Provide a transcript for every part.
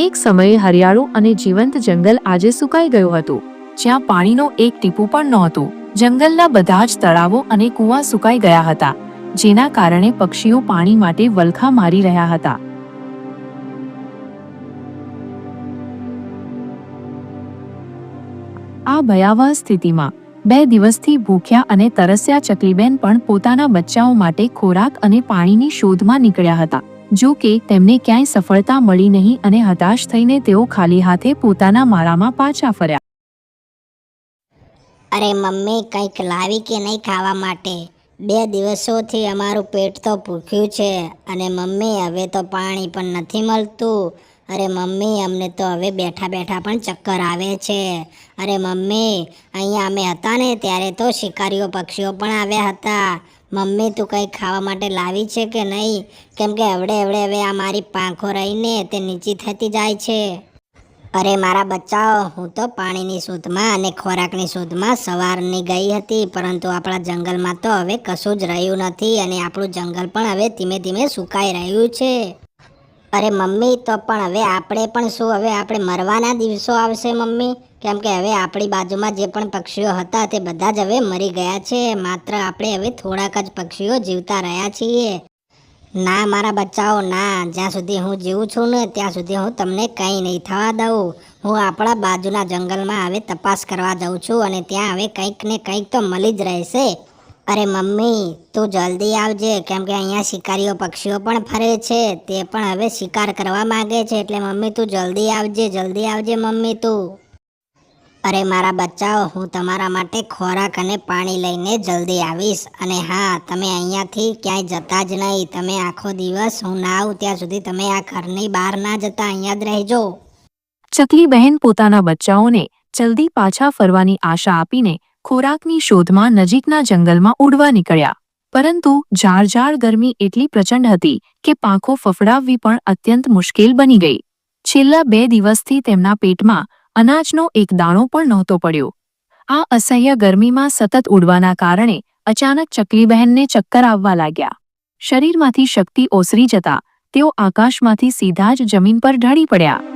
એક સમયે હરિયાળું અને જીવંત જંગલ આજે સુકાઈ ગયું હતું. જ્યાં પાણીનો એક ટીપું પણ નહોતું. જંગલના બધા જ તળાવો અને કૂવા સુકાઈ ગયા હતા, જેના કારણે પક્ષીઓ પાણી માટે વલખા મારી રહ્યા હતા. આ ભયાવહ સ્થિતિમાં, બે દિવસથી ભૂખ્યા અને તરસ્યા ચકલીબેન પણ પોતાના બચ્ચાઓ માટે ખોરાક અને પાણીની શોધમાં નીકળ્યા હતા. જો કે તેમને ક્યાંય સફળતા મળી નહીં અને હતાશ થઈને તેઓ ખાલી હાથે પોતાના માળામાં પાછા ફર્યા. અરે મમ્મી, કંઈક લાવી કે નહીં ખાવા માટે? બે દિવસોથી અમારું પેટ તો ભૂખ્યું છે અને મમ્મી, હવે તો પાણી પણ નથી મળતું. અરે મમ્મી, અમને તો હવે બેઠા બેઠા પણ ચક્કર આવે છે. અરે મમ્મી, અહીંયા અમે હતા ને ત્યારે તો શિકારીઓ પક્ષીઓ પણ આવ્યા હતા. મમ્મી, તું કંઈક ખાવા માટે લાવી છે કે નહીં? કેમ કે હવડે અવડે હવે આ મારી પાંખો રહીને તે નીચી થતી જાય છે. અરે મારા બચ્ચાઓ, હું તો પાણીની શોધમાં અને ખોરાકની શોધમાં સવારની ગઈ હતી, પરંતુ આપણા જંગલમાં તો હવે કશું જ રહ્યું નથી અને આપણું જંગલ પણ હવે ધીમે ધીમે સુકાઈ રહ્યું છે. અરે મમ્મી, તો પણ હવે આપણે પણ શું? હવે આપણે મરવાના દિવસો આવશે મમ્મી. કેમ કે હવે આપણી બાજુમાં જે પણ પક્ષીઓ હતા તે બધા જ હવે મરી ગયા છે. માત્ર આપણે હવે થોડાક જ પક્ષીઓ જીવતા રહ્યા છીએ. ના, મારા બચ્ચાઓ, ના. જ્યાં સુધી હું જીવું છું ને, ત્યાં સુધી હું તમને કંઈ નહીં થવા દઉં. હું આપણા બાજુના જંગલમાં હવે તપાસ કરવા જાઉં છું અને ત્યાં હવે કંઈક ને કંઈક તો મળી જ રહેશે. અરે મમ્મી, તું જલ્દી આવજે, કેમ કે અહીંયા શિકારીઓ પક્ષીઓ પણ ફરે છે, તે પણ હવે શિકાર કરવા માંગે છે, એટલે મમ્મી, તું જલ્દી આવજે જલ્દી આવજે મમ્મી, તું. અરે મારા બચ્ચાઓ, હું તમારા માટે ખોરાક અને પાણી લઈને જલ્દી આવીશ. અને હા, તમે અહીંયાથી ક્યાંય જતા જ નહીં. તમે આખો દિવસ હું ના આવું, ત્યાં સુધી તમે આ ઘરની બહાર ના જતા અહીંયા જ રહેજો. ચકલી બહેન પોતાના બચ્ચાઓને જલ્દી પાછા ફરવાની આશા આપીને ખોરાકની શોધમાં નજીકના જંગલમાં ઉડવા નીકળ્યા. પરંતુ ઝાડ ગરમી એટલી પ્રચંડ હતી કે પાંખો ફફડાવવી પણ અત્યંત મુશ્કેલ બની ગઈ. છેલ્લા બે દિવસથી તેમના પેટમાં અનાજનો એક દાણો પણ નહોતો પડ્યો. આ અસહ્ય ગરમીમાં સતત ઉડવાના કારણે અચાનક ચકલીબહેનને ચક્કર આવવા લાગ્યા. શરીરમાંથી શક્તિ ઓસરી જતા તેઓ આકાશમાંથી સીધા જ જમીન પર ઢળી પડ્યા.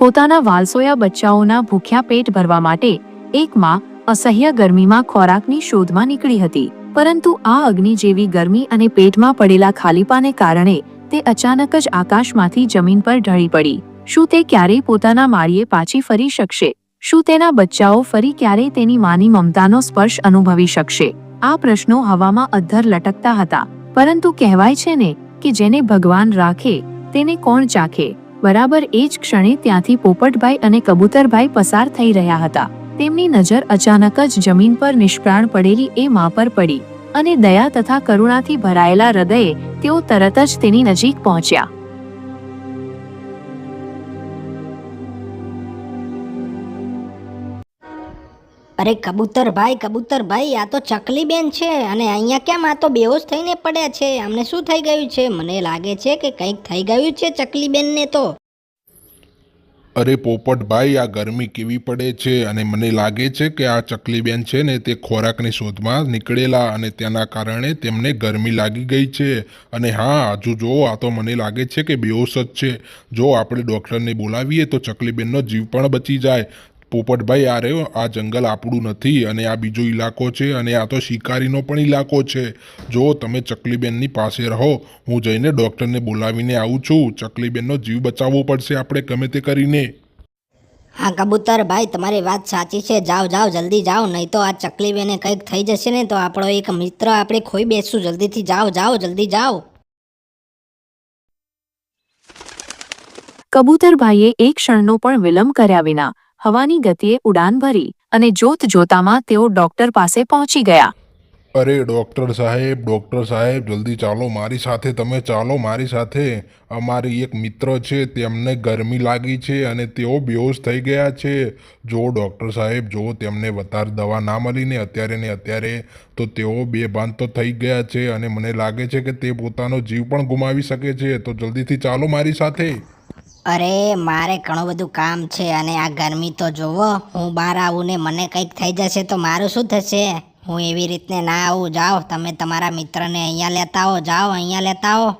પોતાના વાલસોયા બચ્ચાઓના ભૂખ્યા પેટ ભરવા માટે એક માં અસહ્ય ગરમીમાં ખોરાકની શોધમાં નીકળી હતી. પરંતુ આ અગ્નિ જેવી ગરમી અને પેટમાં પડેલા ખાલીપાને કારણે તે અચાનક જ આકાશમાંથી જમીન પર ઢળી પડી. શું તે ક્યારેય પોતાના માળીએ પાછી ફરી શકશે? શું તેના બચ્ચાઓ ફરી ક્યારેય તેની માની મમતાનો સ્પર્શ અનુભવી શકશે? આ પ્રશ્નો હવામાં અધ્ધર લટકતા હતા. પરંતુ કહેવાય છે ને કે જેને ભગવાન રાખે, તેને કોણ ચાખે? બરાબર એ જ ક્ષણે ત્યાંથી પોપટભાઈ અને કબૂતરભાઈ પસાર થઈ રહ્યા હતા. તેમની નજર અચાનક જ જમીન પર નિષ્પ્રાણ પડેલી એ મા પર પડી અને દયા તથા કરુણાથી ભરાયેલા હૃદયે તેઓ તરત જ તેની નજીક પહોંચ્યા. અરે કબૂતરભાઈ કબૂતરભાઈ આ તો ચકલી બેન છે અને અહીંયા કેમ આ તો બેહોશ થઈને પડ્યા છે? અમને શું થઈ ગયું છે? મને લાગે છે કે કંઈક થઈ ગયું છે ચકલી બેનને તો. અરે પોપટભાઈ આ ગરમી કેવી પડે છે અને મને લાગે છે કે આ ચકલીબેન છે ને તે ખોરાકની શોધમાં નીકળેલા અને તેના કારણે તેમને ગરમી લાગી ગઈ છે. અને હા, હજુ જો, આ તો મને લાગે છે કે બેહોશ જ છે. જો આપણે ડૉક્ટરને બોલાવીએ તો ચકલીબેનનો જીવ પણ બચી જાય. પોપટભાઈ આ રહ્યો આ જંગલ આપણું નથી અને આ બીજો ઇલાકો છે અને આ તો શિકારીનો પણ ઇલાકો છે. જો તમે ચકલીબેનની પાસે રહો હું જઈને ડૉક્ટરને બોલાવીને આવું છું. ચકલીબેનનો જીવ બચાવવો પડશે આપણે ગમે તે કરીને. હા કબૂતરભાઈ તમારી વાત સાચી છે. જાઓ જાઓ જલ્દી જાઓ. નહીં તો આ ચકલીબેને કંઈક થઈ જશે ને તો આપણો એક મિત્ર આપણે ખોઈ બેસશું. જલ્દીથી જાઓ જાઓ જલ્દી જાઓ. કબૂતરભાઈએ એક ક્ષણનો પણ વિલંબ કર્યા વિના હવાની ગતિએ ઉડાન ભરી અને જોત જોતામાં તેઓ ડોક્ટર પાસે પહોંચી ગયા. અરે ડૉક્ટર સાહેબ ડૉક્ટર સાહેબ, જલ્દી ચાલો મારી સાથે, તમે ચાલો મારી સાથે. અમારી એક મિત્ર છે, તેમને ગરમી લાગી છે અને તેઓ બેહોશ થઈ ગયા છે. જો ડૉક્ટર સાહેબ, જો તેમને વધારે દવા ના મળીને અત્યારે ને અત્યારે, તો તેઓ બેભાન તો થઈ ગયા છે અને મને લાગે છે કે તે પોતાનો જીવ પણ ગુમાવી શકે છે. તો જલ્દીથી ચાલો મારી સાથે. અરે, મારે ઘણું બધું કામ છે અને આ ગરમી તો જોવો, હું બહાર આવું ને મને કંઈક થઈ જશે તો મારું શું થશે? હું એવી રીતને ના આવું, જાઓ, તમે તમારા મિત્રને અહીંયા લેતા આવો, જાઓ, અહીંયા લેતા આવો.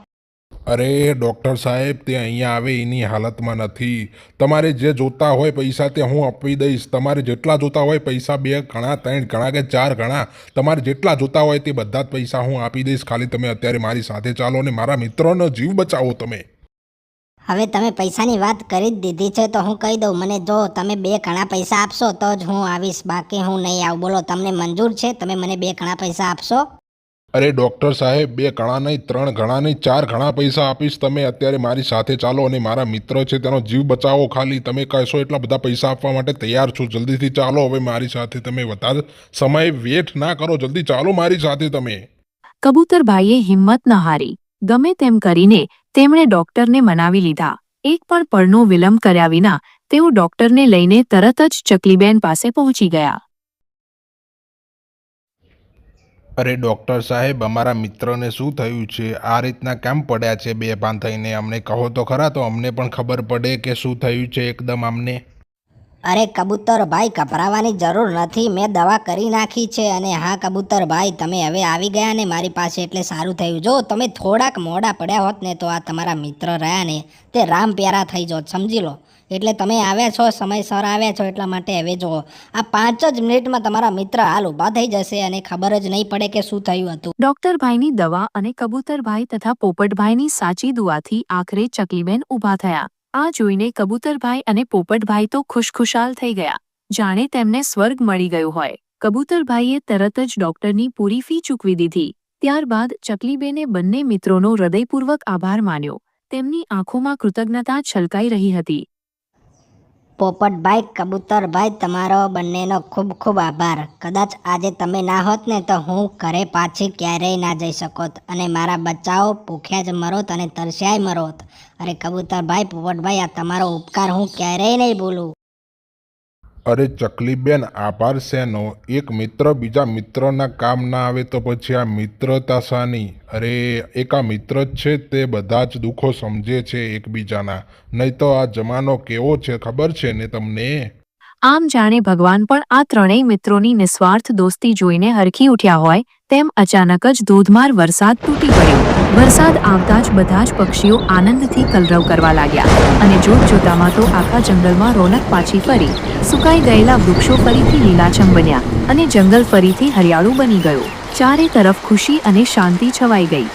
અરે, ડૉક્ટર સાહેબ, તે અહીંયા આવે, એની હાલતમાં નથી. તમારે જે જોતા હોય પૈસા તે હું આપી દઈશ. તમારે જેટલા જોતા હોય પૈસા બે ઘણા ત્રણ ઘણા કે ચાર ઘણા તમારે જેટલા જોતા હોય તે બધા જ પૈસા હું આપી દઈશ. ખાલી તમે અત્યારે મારી સાથે ચાલો અને મારા મિત્રોનો જીવ બચાવો તમે. હવે તમે પૈસાની વાત કરી જ દીધી છે તો હું કહી દઉં મને જો તમે બે ઘણા પૈસા આપશો તો જ હું આવીશ. બાકી હું નહીં આવું. બોલો તમને મંજૂર છે? તમે મને બે ઘણા પૈસા આપશો? અરે ડૉક્ટર સાહેબ બે ઘણા નહીં ત્રણ ઘણા નહીં ચાર ઘણા પૈસા આપીશ તમે. અત્યારે મારી સાથે ચાલો અને મારા મિત્ર છે તેનો જીવ બચાવો ખાલી. તમે કહેશો એટલા બધા પૈસા આપવા માટે તૈયાર છું. જલ્દીથી ચાલો હવે મારી સાથે તમે વધારે સમય વેઠ ના કરો. જલ્દી ચાલો મારી સાથે તમે. કબૂતરભાઈએ હિંમત ન હારી. ગમે તેમ કરીને તેમણે ડોક્ટરને મનાવી લીધા. એક પણ પળનો વિલંબ કર્યા વિના તેઓ ડોક્ટરને લઈને તરત જ ચકલીબેન પાસે પહોંચી ગયા. અરે ડૉક્ટર સાહેબ, અમારા મિત્રને શું થયું છે? આ રીતના કેમ પડ્યા છે બે પાન થઈને? અમને કહો તો ખરા, તો અમને પણ ખબર પડે કે શું થયું છે એકદમ અમને. અરે કબૂતર ભાઈ કપરાવાની જરૂર નથી. મેં દવા કરી નાખી છે અને હા કબૂતર ભાઈ તમે હવે આવી ગયા ને મારી પાસે એટલે સારું થયું. જો તમે થોડાક મોડા પડ્યા હોત ને તો આ તમારા મિત્ર રહ્યા ને. તે રામ પ્યારા થઈ જોત, સમજી લો. એટલે તમે આવ્યા છો સમયસર આવ્યા છો એટલા માટે હવે જુઓ. આ પાંચ જ મિનિટમાં તમારા મિત્ર હાલ ઊભા થઈ જશે અને ખબર જ નહીં પડે કે શું થયું હતું. ડોક્ટરભાઈની દવા અને કબૂતરભાઈ તથા પોપટભાઈની સાચી દુઆથી આખરે ચકલીબેન ઊભા થયા. આ જોઈને કબૂતરભાઈ અને પોપટભાઈ તો ખુશખુશાલ થઈ ગયા. જાણે તેમને સ્વર્ગ મળી ગયું હોય. કબૂતરભાઈએ તરત જ ડોક્ટરની પૂરી ફી ચૂકવી દીધી. ત્યારબાદ ચકલીબેને બંને મિત્રોનો હૃદયપૂર્વક આભાર માન્યો. તેમની આંખોમાં કૃતજ્ઞતા છલકાઈ રહી હતી. પોપટભાઈ કબૂતરભાઈ તમારો બંનેનો ખૂબ ખૂબ આભાર. કદાચ આજે તમે ના હોત ને તો હું ઘરે પાછી ક્યારેય ના જઈ શકોત અને મારા બચ્ચાઓ ભૂખ્યા જ મરોત અને તરસ્યાય મરોત. અરે કબૂતરભાઈ પોપટભાઈ આ તમારો ઉપકાર હું ક્યારેય નહીં ભૂલું. અરે ચકલીબેન આભાર શેનો? એક મિત્ર બીજા મિત્રના કામ ના આવે તો પછી આ મિત્રતા શાની? અરે, એક આ મિત્ર જ છે તે બધા જ દુઃખો સમજે છે એકબીજાના. નહીં તો આ જમાનો કેવો છે ખબર છે ને તમને? આમ જાણે ભગવાન પણ આ ત્રણેય મિત્રોની નિસ્વાર્થ દોસ્તી જોઈને હરખી ઉઠ્યા હોય, તેમ અચાનક જ ધોધમાર વરસાદ તૂટી પડ્યો. વરસાદ આવતા જ બધા જ પક્ષીઓ આનંદથી કલરવ કરવા લાગ્યા અને જોત જોતામાં તો આખા જંગલમાં રોનક પાછી ફરી. સુકાઈ ગયેલા વૃક્ષો ફરીથી લીલાછમ બન્યા અને જંગલ ફરીથી હરિયાળું બની ગયું. ચારે તરફ ખુશી અને શાંતિ છવાઈ ગઈ.